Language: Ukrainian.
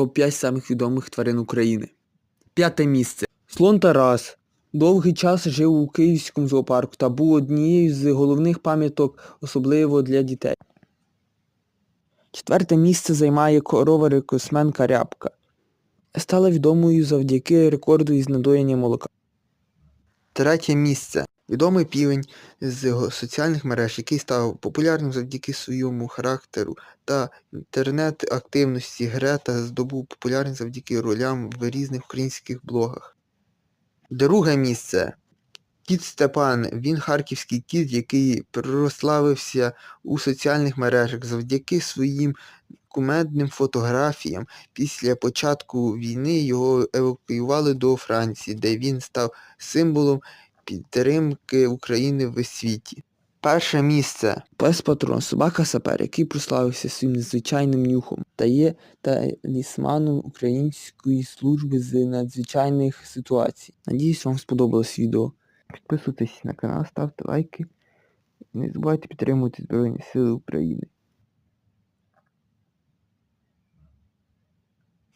Топ-5 самих відомих тварин України. П'яте місце. Слон Тарас. Довгий час жив у Київському зоопарку та був однією з головних пам'яток, особливо для дітей. Четверте місце займає корова рекордсменка Рябка. Стала відомою завдяки рекорду із надоєння молока. Третє місце. Відомий півень з соціальних мереж, який став популярним завдяки своєму характеру та інтернет-активності Грета здобув популярність завдяки ролям в різних українських блогах. Друге місце. Кіт Степан. Він харківський кіт, який прославився у соціальних мережах завдяки своїм кумедним фотографіям. Після початку війни його евакуювали до Франції, де він став символом підтримки України в світі. Перше місце. Пес Патрон, собака сапер, який прославився своїм незвичайним нюхом та є талісманом української служби з надзвичайних ситуацій. Надіюсь, вам сподобалось відео. Підписуйтесь на канал, ставте лайки. Не забувайте підтримувати Збройні Сили України.